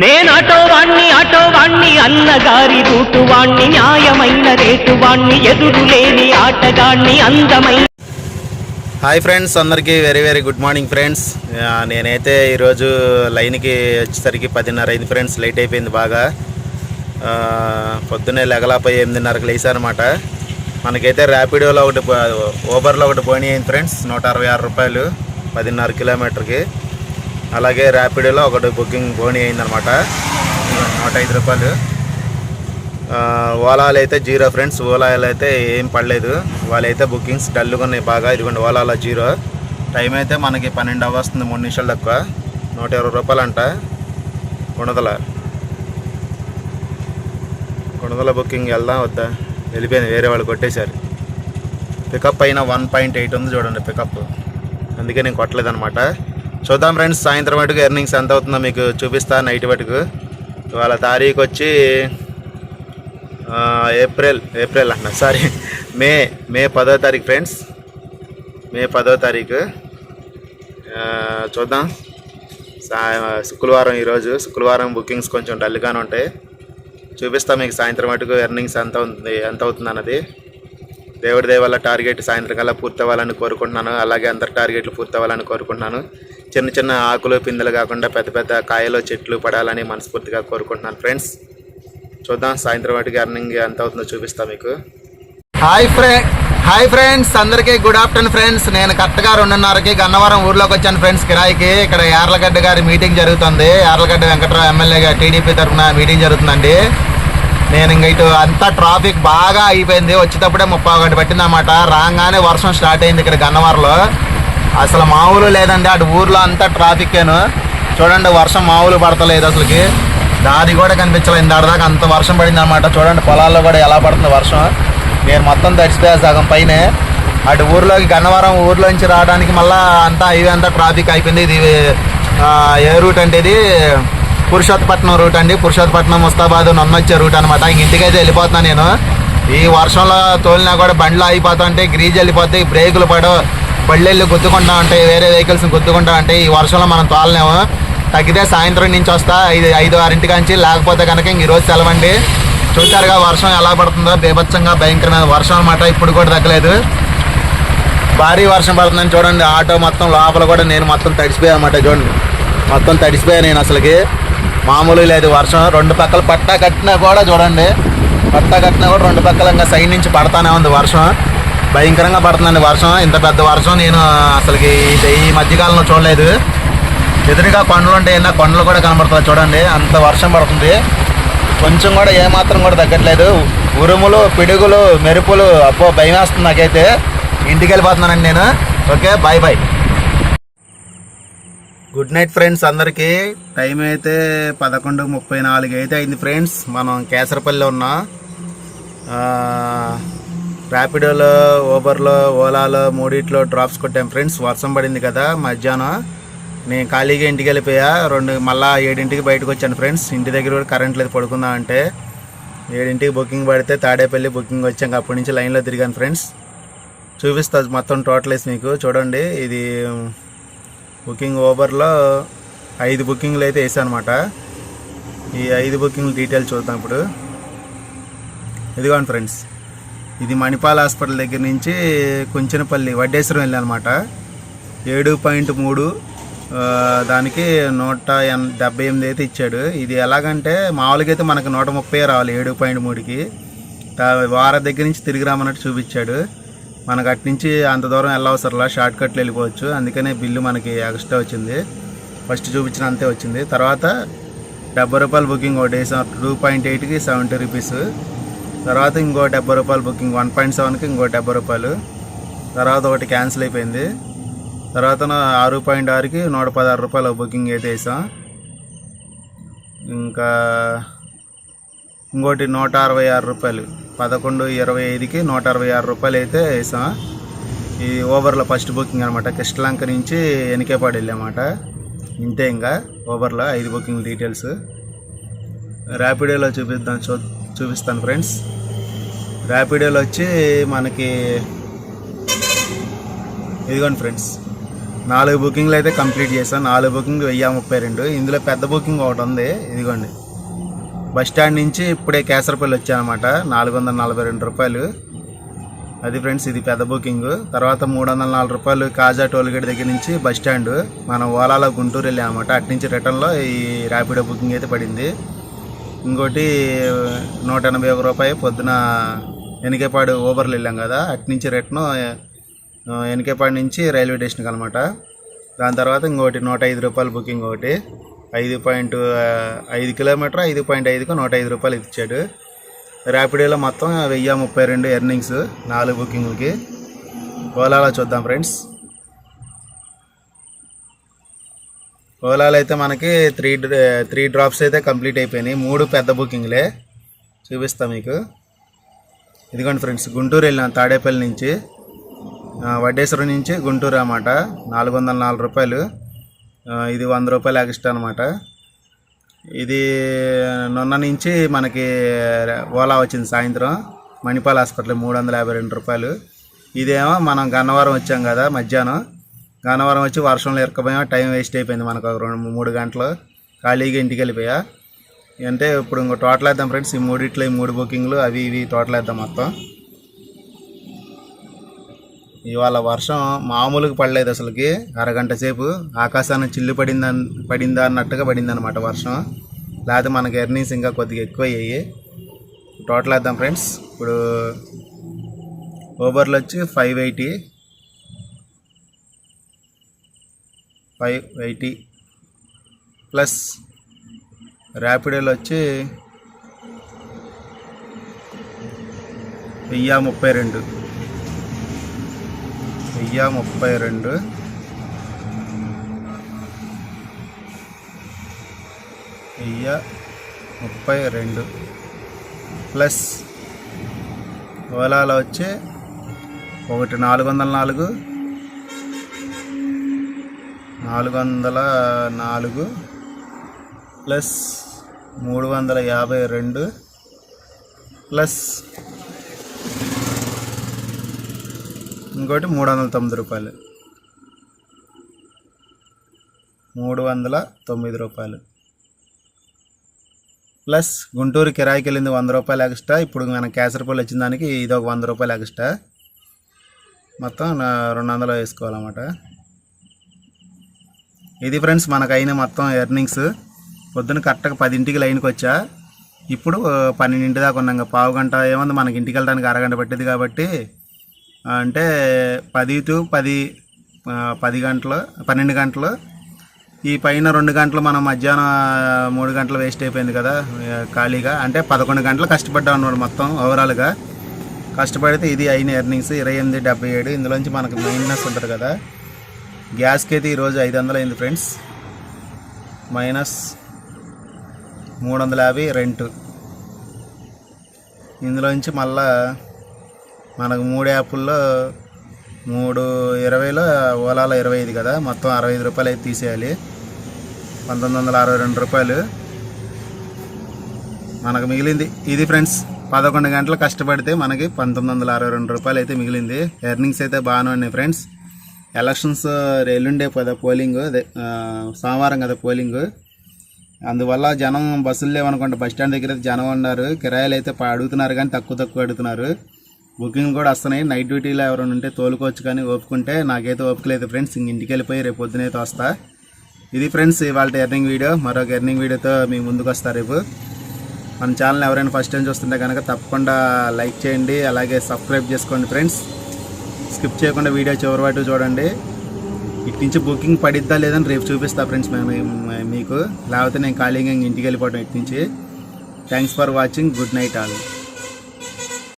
నేను ఆటో వాణ్ణి అన్నగారి రూటువాణ్ణి న్యాయమైన రేటు వాణ్ణి ఎదురు లేని ఆటగాణ్ణి అందమైన హాయ్ ఫ్రెండ్స్ అందరికీ very very good morning friends. నేనైతే ఈరోజు లైన్కి వచ్చేసరికి పదిన్నర అయింది ఫ్రెండ్స్ లేట్ అయిపోయింది బాగా. పొద్దున్నే లెగలాపై ఎనిమిదిన్నరకు లేచానమాట. మనకైతే ర్యాపిడోలో ఒకటి ఊబర్లో ఓబర్లో ఒకటి పోనీ అయింది ఫ్రెండ్స్ నూట అరవై ఆరు రూపాయలు పదిన్నర కిలోమీటర్కి. అలాగే ర్యాపిడోలో ఒకటి బుకింగ్ పోనీ అయిందనమాట. నూట ఐదు రూపాయలు. ఆ, ఓలాలు అయితే జీరో ఫ్రెండ్స్ ఓలాలు అయితే ఏం పడలేదు. వాళ్ళైతే బుకింగ్స్ డల్గా ఉన్నాయి బాగా. ఇదిగోండి ఓలాలో జీరో. టైం అయితే మనకి పన్నెండు అవ్వ వస్తుంది మూడు నిమిషాలు తక్కువ నూట ఇరవై రూపాయలు అంట గుణదల గుణదల బుకింగ్ వెళ్దాం వద్దా? వెళ్ళిపోయింది వేరే వాళ్ళు కొట్టేశారు. పికప్ అయిన వన్ పాయింట్ ఎయిట్ ఉంది చూడండి పికప్. అందుకే నేను కొట్టలేదు అనమాట చూద్దాం ఫ్రెండ్స్ సాయంత్రం మటుకు ఎర్నింగ్స్ ఎంత అవుతుందో మీకు చూపిస్తా నైట్ మటుకు ఇవాళ తారీఖు వచ్చి ఏప్రిల్ ఏప్రిల్ అన్న సారీ మే మే పదో తారీఖు ఫ్రెండ్స్. మే పదో తారీఖు. చూద్దాం. సాయ శుక్రవారం ఈరోజు శుక్రవారం బుకింగ్స్ కొంచెం డల్గానే ఉంటాయి. చూపిస్తా మీకు సాయంత్రం మటుకు ఎర్నింగ్స్ ఎంత ఉంది ఎంత అవుతుంది అన్నది. దేవుడి దయ వల్ల టార్గెట్ సాయంత్రం కల్లా పూర్తవ్వాలని కోరుకుంటున్నాను. అలాగే అందరి టార్గెట్లు పూర్తవ్వాలని కోరుకుంటున్నాను. చిన్న చిన్న ఆకులు పిందెలు కాకుండా పెద్ద పెద్ద కాయలు చెట్లు పడాలని మనస్ఫూర్తిగా కోరుకుంటున్నాను ఫ్రెండ్స్. చూద్దాం సాయంత్రం వాటికి అర్నింగ్ ఎంత అవుతుందో చూపిస్తా మీకు. హాయ్ ఫ్రెండ్ హాయ్ ఫ్రెండ్స్ అందరికీ గుడ్ ఆఫ్టర్నూన్ ఫ్రెండ్స్. నేను కరెక్ట్గా రెండున్నరకి గన్నవరం ఊర్లోకి వచ్చాను ఫ్రెండ్స్ కిరాయికి. ఇక్కడ యార్లగడ్డ గారి మీటింగ్ జరుగుతుంది. యార్లగడ్డ వెంకటరావు ఎమ్మెల్యేగా టీడీపీ తరఫున మీటింగ్ జరుగుతుందండి. నేను ఇంక ఇటు అంతా ట్రాఫిక్ బాగా అయిపోయింది. వచ్చేటప్పుడే ముప్పై ఒకటి పట్టిందన్నమాట. రాగానే వర్షం స్టార్ట్ అయింది ఇక్కడ గన్నవరంలో. అసలు మామూలు లేదండి. అటు ఊర్లో అంతా ట్రాఫిక్కేను చూడండి వర్షం మామూలు పడతలేదు అసలుకి. దారి కూడా కనిపించలేదు దాకా అంత వర్షం పడింది అనమాట చూడండి పొలాల్లో కూడా ఎలా పడుతుంది వర్షం. నేను మొత్తం తడిచిపోయా సగం పైనే. అటు ఊర్లోకి గన్నవరం ఊర్లోంచి రావడానికి మళ్ళీ అంతా హైవే అంతా ట్రాఫిక్ అయిపోయింది. ఇది ఏ రూట్ అంటే ఇది పురుషోత్పట్నం రూట్ అండి. పురుషోత్పట్నం ముస్తాబాద్ నన్నొచ్చే రూట్ అనమాట ఇంటికైతే వెళ్ళిపోతున్నాను నేను. ఈ వర్షంలో తోలినా కూడా బండ్లు అయిపోతా గ్రీజ్ వెళ్ళిపోతాయి. బ్రేకులు పడవు. బళ్ళెళ్ళు గుద్దుకుంటా ఉంటాయి. వేరే వెహికల్స్ గుద్దుకుంటా ఉంటాయి. ఈ వర్షంలో మనం తోలలేము. తగ్గితే సాయంత్రం నుంచి వస్తా. ఐదు ఐదు ఆరింటికి నుంచి లేకపోతే కనుక ఇంక ఈరోజు సెలవండి. చూసారుగా వర్షం ఎలా పడుతుందో. బీభత్సంగా భయంకరమైన వర్షం అనమాట ఇప్పుడు కూడా తగ్గలేదు. భారీ వర్షం పడుతుందని చూడండి. ఆటో మొత్తం లోపల కూడా నేను మొత్తం తడిసిపోయా అన్నమాట. చూడండి. మొత్తం తడిసిపోయా నేను అసలుకి. మామూలు లేదు వర్షం. రెండు పక్కల పట్టా కట్టినా కూడా చూడండి. పట్టా కట్టినా కూడా రెండు పక్కల ఇంకా సైడ్ నుంచి పడతానే ఉంది వర్షం. భయంకరంగా పడుతుందండి వర్షం. ఇంత పెద్ద వర్షం నేను అసలుకి ఈ- మధ్యకాలంలో చూడలేదు. ఎదురుగా కొండలు ఉంటాయి నా కొండలు కూడా కనబడుతుంది చూడండి. అంత వర్షం పడుతుంది. కొంచెం కూడా ఏమాత్రం కూడా తగ్గట్లేదు. ఉరుములు పిడుగులు మెరుపులు అబ్బో భయం వేస్తుంది నాకైతే. ఇంటికి వెళ్ళిపోతున్నానండి నేను. Okay bye bye good night friends అందరికీ టైం అయితే పదకొండు ముప్పై నాలుగు అయితే అయింది ఫ్రెండ్స్ మనం కేసరపల్లిలో ఉన్నాం ర్యాపిడోలో ఓబర్లో ఓలాలో మూడిట్లో డ్రాప్స్ కొట్టాం ఫ్రెండ్స్ వర్షం పడింది కదా మధ్యాహ్నం. నేను ఖాళీగా ఇంటికి వెళ్ళిపోయా. రెండు మళ్ళా ఏడింటికి బయటకు వచ్చాను ఫ్రెండ్స్ ఇంటి దగ్గర కూడా కరెంట్ లేదు పడుకుందాం అంటే. ఏడింటికి బుకింగ్ పడితే తాడేపల్లి బుకింగ్ వచ్చాక అప్పటి నుంచి లైన్లో తిరిగాను ఫ్రెండ్స్ చూపిస్తా మొత్తం టోటల్ వేసి మీకు. చూడండి ఇది బుకింగ్ ఓవర్లో ఐదు బుకింగ్లు అయితే వేసాను అనమాట ఈ ఐదు బుకింగ్ డీటెయిల్స్ చూద్దాం ఇప్పుడు. ఇదిగోండి ఫ్రెండ్స్ ఇది మణిపాల్ హాస్పిటల్ దగ్గర నుంచి కుంచనపల్లి వడ్డేశ్వరం వెళ్ళానమాట. ఏడు పాయింట్ మూడు దానికి నూట ఎన్ డెబ్బై ఎనిమిది అయితే ఇచ్చాడు. ఇది ఎలాగంటే మామూలుగా అయితే మనకు నూట ముప్పై రావాలి ఏడు పాయింట్ మూడుకి. వార దగ్గర నుంచి తిరిగి రామన్నట్టు చూపించాడు. మనకు అటు నుంచి అంత దూరం వెళ్ళవసరంలా షార్ట్ కట్లు వెళ్ళిపోవచ్చు. అందుకనే బిల్లు మనకి ఎక్స్ట్రా వచ్చింది. ఫస్ట్ చూపించిన అంతే వచ్చింది. తర్వాత డెబ్బై రూపాయలు బుకింగ్ ఒకటి వేసాం. టూ పాయింట్ ఎయిట్కి సెవెంటీ రూపీస్. తర్వాత ఇంకో డెబ్బై రూపాయలు బుకింగ్ వన్ పాయింట్ సెవెన్కి ఇంకో డెబ్బై రూపాయలు. తర్వాత ఒకటి క్యాన్సిల్ అయిపోయింది. తర్వాత ఆరు పాయింట్ ఆరుకి నూట పదహారు రూపాయలు బుకింగ్ అయితే వేసాం. ఇంకా ఇంకోటి నూట అరవై ఆరు రూపాయలు. పదకొండు ఇరవై ఐదుకి నూట అరవై ఆరు రూపాయలు అయితే వేసాం. ఈ ఓవర్లో ఫస్ట్ బుకింగ్ అనమాట కృష్ణలంక నుంచి వెనకేపాడు వెళ్ళామాట ఇంతే ఇంకా ఓవర్లో ఐదు బుకింగ్ డీటెయిల్స్. ర్యాపిడోలో చూపిద్దాం చూ చూపిస్తాను ఫ్రెండ్స్. ర్యాపిడోలో వచ్చి మనకి ఇదిగోండి ఫ్రెండ్స్. నాలుగు బుకింగ్లు అయితే కంప్లీట్ చేశాను నాలుగు బుకింగ్ వెయ్యి ముప్పై రెండు. ఇందులో పెద్ద బుకింగ్ ఒకటి ఉంది. ఇదిగోండి. బస్ స్టాండ్ నుంచి ఇప్పుడే కేసరపల్లి వచ్చానమాట. నాలుగు వందల నలభై రెండు రూపాయలు. అది ఫ్రెండ్స్ ఇది పెద్ద బుకింగ్. తర్వాత మూడు వందల నాలుగు రూపాయలు కాజా టోల్గేట్ దగ్గర నుంచి బస్ స్టాండ్. మనం ఓలాలో గుంటూరు వెళ్ళామన్నమాట. అటు నుంచి రిటర్న్లో ఈ ర్యాపిడో బుకింగ్ అయితే పడింది. ఇంకోటి నూట ఎనభై ఒక రూపాయి పొద్దున ఎనికేపాడు ఓబర్లు వెళ్ళాం కదా. అటు నుంచి రిటర్న్ ఎనికేపాడు నుంచి రైల్వే స్టేషన్కి అనమాట దాని తర్వాత ఇంకోటి నూట ఐదు రూపాయలు బుకింగ్ ఒకటి. ఐదు పాయింట్ ఐదు కిలోమీటర్ ఐదు పాయింట్ ఐదుకు నూట ఐదు రూపాయలు ఇచ్చాడు. ర్యాపిడోలో మొత్తం వెయ్యి ముప్పై రెండు ఎర్నింగ్స్ నాలుగు బుకింగ్లకి. ఓలాలో చూద్దాం ఫ్రెండ్స్. ఓలాలో అయితే మనకి త్రీ త్రీ డ్రాప్స్ అయితే కంప్లీట్ అయిపోయినాయి. మూడు పెద్ద బుకింగ్లే. చూపిస్తా మీకు. ఇదిగోండి ఫ్రెండ్స్ గుంటూరు వెళ్ళాం తాడేపల్లి నుంచి. వడ్డేశ్వరం నుంచి గుంటూరు అన్నమాట. నాలుగు వందల నాలుగు రూపాయలు. ఇది వంద రూపాయలు ఎక్స్ట్రా అనమాట ఇది నిన్న నుంచి మనకి ఓలా వచ్చింది సాయంత్రం. మణిపాల్ హాస్పిటల్ మూడు వందల యాభై రెండు రూపాయలు. ఇదేమో మనం గన్నవరం వచ్చాం కదా మధ్యాహ్నం. గన్నవరం వచ్చి వర్షంలో ఇరకపోయాం టైం వేస్ట్ అయిపోయింది మనకు ఒక రెండు మూడు గంటలు. ఖాళీగా ఇంటికి వెళ్ళిపోయా. అంటే ఇప్పుడు ఇంకో టోటల్ వేద్దాం ఫ్రెండ్స్. ఈ మూడిట్లో ఈ మూడు బుకింగ్లు అవి ఇవి టోటల్ వేద్దాం మొత్తం. ఇవాళ వర్షం మామూలుగా పడలేదు అసలుకి. అరగంట సేపు ఆకాశాన్ని చిల్లు పడిందా పడిందా అన్నట్టుగా పడింది అనమాట వర్షం. లేకపోతే మనకి ఎర్నింగ్స్ ఇంకా కొద్దిగా ఎక్కువ అయ్యాయి టోటల్ వేద్దాం ఫ్రెండ్స్. ఇప్పుడు ఓబర్లు వచ్చి five eighty. Five eighty plus ర్యాపిడోలు వచ్చి వెయ్యి ముప్పై రెండు. వెయ్యి ముప్పై రెండు. వెయ్యి ముప్పై రెండు. ప్లస్ ఓలాలో వచ్చే ఒకటి నాలుగు వందల నాలుగు. నాలుగు వందల నాలుగు. ప్లస్ మూడు వందల యాభై రెండు. ప్లస్ ఇంకోటి మూడు వందల తొమ్మిది రూపాయలు. మూడు వందల తొమ్మిది రూపాయలు. ప్లస్ గుంటూరు కిరాయికి వెళ్ళింది వంద రూపాయలు ఎక్స్ట్రా. ఇప్పుడు మన కేసరపల్లి వచ్చిన దానికి ఇది ఒక వంద రూపాయలు ఎక్స్ట్రా. మొత్తం రెండు వందలు వేసుకోవాలన్నమాట. ఇది ఫ్రెండ్స్ మనకైన మొత్తం ఎర్నింగ్స్. పొద్దున కరెక్ట్గా పదింటికి లైన్కి వచ్చా. ఇప్పుడు పన్నెండింటి దాకా ఉన్నాం. ఇంకా పావు గంట ఏముంది? మనకి ఇంటికి వెళ్ళడానికి అరగంట పట్టింది కాబట్టి అంటే పది టు పది పది గంటలు పన్నెండు గంటలు. ఈ పైన రెండు గంటలు మనం మధ్యాహ్నం మూడు గంటలు వేస్ట్ అయిపోయింది కదా ఖాళీగా. అంటే పదకొండు గంటలు కష్టపడ్డాం అన్నమాట మొత్తం ఓవరాల్గా కష్టపడితే ఇది అయిన ఎర్నింగ్స్ ఇరవై ఎనిమిది డెబ్బై ఏడు. ఇందులోంచి మనకు మైనస్ ఉంటుంది కదా. గ్యాస్కి అయితే ఈరోజు ఐదు వందలు అయింది ఫ్రెండ్స్. మైనస్ మూడు వందల యాభై రెంటు ఇందులోంచి మళ్ళా మనకు మూడు యాప్ల్లో మూడు ఇరవైలో ఓలాలో ఇరవై ఐదు కదా మొత్తం అరవై ఐదు రూపాయలు అయితే తీసేయాలి. పంతొమ్మిది వందల అరవై రెండు రూపాయలు. మనకు మిగిలింది. ఇది ఫ్రెండ్స్ పదకొండు గంటలు కష్టపడితే మనకి పంతొమ్మిది వందల అరవై రెండు రూపాయలు అయితే మిగిలింది. ఎర్నింగ్స్ అయితే బాగానే ఉన్నాయి ఫ్రెండ్స్. ఎలక్షన్స్ ఎల్లుండే కదా పోలింగ్ అదే సోమవారం కదా పోలింగ్. అందువల్ల జనం బస్సులు లేవనుకోండి బస్ స్టాండ్ దగ్గర జనం ఉన్నారు. కిరాయిలు అయితే అడుగుతున్నారు కానీ తక్కువ తక్కువ అడుగుతున్నారు. బుకింగ్ కూడా వస్తున్నాయి. నైట్ డ్యూటీలో ఎవరైనా ఉంటే తోలుకోవచ్చు కానీ ఓపుకుంటే నాకైతే ఓపిక లేదు ఫ్రెండ్స్. ఇంక ఇంటికి వెళ్ళిపోయి రేపు పొద్దునైతే వస్తా. ఇది ఫ్రెండ్స్ ఇవాళ ఎర్నింగ్ వీడియో. మరొక ఎర్నింగ్ వీడియోతో మీ ముందుకు వస్తా రేపు. మన ఛానల్ ఎవరైనా ఫస్ట్ టైం చూస్తుంటే కనుక తప్పకుండా లైక్ చేయండి. అలాగే సబ్స్క్రైబ్ చేసుకోండి ఫ్రెండ్స్. స్కిప్ చేయకుండా వీడియో చివరి వరకు చూడండి. ఇటు నుంచి బుకింగ్ పడిద్దా లేదని రేపు చూపిస్తా ఫ్రెండ్స్ మేము మీకు. లేకపోతే నేను ఖాళీగా ఇంటికి వెళ్ళిపోవడం ఇటు నుంచి. Thanks for watching good night all